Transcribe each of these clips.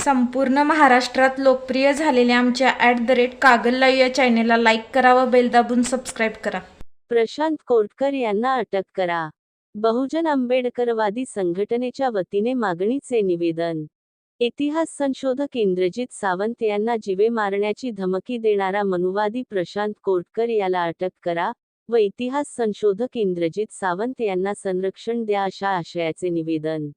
संपूर्ण महाराष्ट्रात लोकप्रिय झालेल्या आमच्या at the rate Kagal live या चॅनेलला लाईक करा व बेल दाबून सबस्क्राईब करा. प्रशांत कोटकर यांना अटक करा. बहुजन आंबेडकरवादी संघटनेच्या वतीने मागणीचे निवेदन. इतिहास संशोधक इंद्रजित सावंत यांना जीवे मारण्याची धमकी देणारा मनुवादी प्रशांत कोटकर याला अटक करा व इतिहास संशोधक इंद्रजित सावंत यांना संरक्षण द्या अशा आशयाचे निवेदन.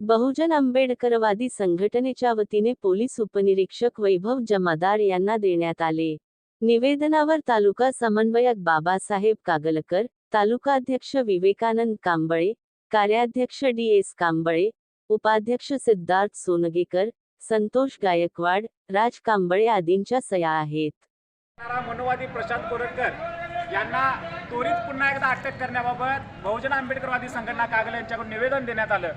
बहुजन आंबेडकरवादी संघटनेच्या वतीने पोलीस उपनिरीक्षक वैभव जमादार यांना देण्यात आले. निवेदनावर तालुका समन्वयक बाबासाहेब कागलकर तालुकाध्यक्ष विवेकानंद कांबळे कार्याध्यक्ष डी एस कांबळे उपाध्यक्ष सिद्धार्थ सोनगेकर संतोष गायकवाड राज कांबळे आदींच्या सया आहेत. मनोवादी प्रशांत कोरटकर यांना त्वरित पुन्हा एकदा अटक करण्याबाबत बहुजन आंबेडकरवादी संघटना कागल यांच्याकडून निवेदन देण्यात आलं.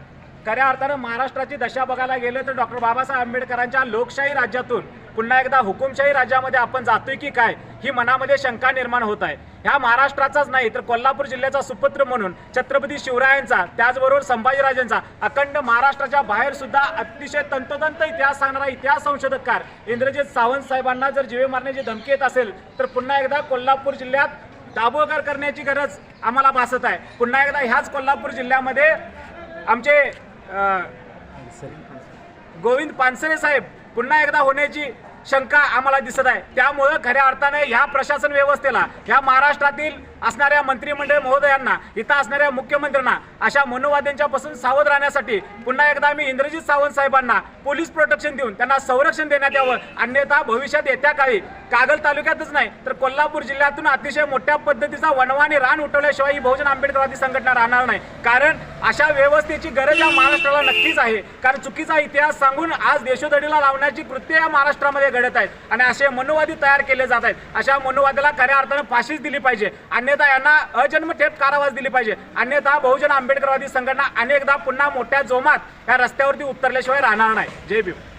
खऱ्या अर्थानं महाराष्ट्राची दशा बघायला गेलं तर डॉक्टर बाबासाहेब आंबेडकरांच्या लोकशाही राज्यातून पुन्हा एकदा हुकुमशाही राज्यामध्ये आपण जातोय की काय ही मनामध्ये शंका निर्माण होत आहे. ह्या महाराष्ट्राचाच नाही तर कोल्हापूर जिल्ह्याचा सुपुत्र म्हणून छत्रपती शिवरायांचा त्याचबरोबर संभाजीराजांचा अखंड महाराष्ट्राच्या बाहेर सुद्धा अतिशय तंतोतंत इतिहास सांगणारा इतिहास संशोधककार इंद्रजित सावंत साहेबांना जर जीवे मारण्याची धमकी येत असेल तर पुन्हा एकदा कोल्हापूर जिल्ह्यात दाभोळकर करण्याची गरज आम्हाला भासत आहे. पुन्हा एकदा ह्याच कोल्हापूर जिल्ह्यामध्ये आमचे गोविंद पानसरे साहेब पुन्हा एकदा होण्याची शंका आम्हाला दिसत आहे. त्यामुळं खऱ्या अर्थाने ह्या प्रशासन व्यवस्थेला ह्या महाराष्ट्रातील असणाऱ्या मंत्रिमंडळ महोदयांना इथं असणाऱ्या मुख्यमंत्र्यांना अशा मनोवाद्यांच्यापासून सावध राहण्यासाठी पुन्हा एकदा मी इंद्रजित सावंत साहेबांना पोलीस प्रोटेक्शन देऊन त्यांना संरक्षण देण्यात यावं. अन्यथा भविष्यात येत्या काळी कागल तालुक्यातच नाही तर कोल्हापूर जिल्ह्यातून अतिशय मोठ्या पद्धतीचा वनवाने रान उठवल्याशिवाय ही बहुजन आंबेडकरवादी संघटना राहणार नाही. कारण अशा व्यवस्थेची गरज या महाराष्ट्राला नक्कीच आहे. कारण चुकीचा इतिहास सांगून आज देशोधडीला लावण्याची कृत्य या महाराष्ट्रामध्ये घडत आहेत. आणि असे मनोवादी तयार केले जात आहेत. अशा मनोवादाला खऱ्या अर्थानं फाशीच दिली पाहिजे. अन्य अन्यथा यांना अजन्मठेप कारावास दिली पाहिजे. अन्यथा बहुजन आंबेडकरवादी संघटना अनेकदा पुन्हा मोठ्या जोमात या रस्त्यावरती उतरल्याशिवाय राहणार नाही. जय भीम.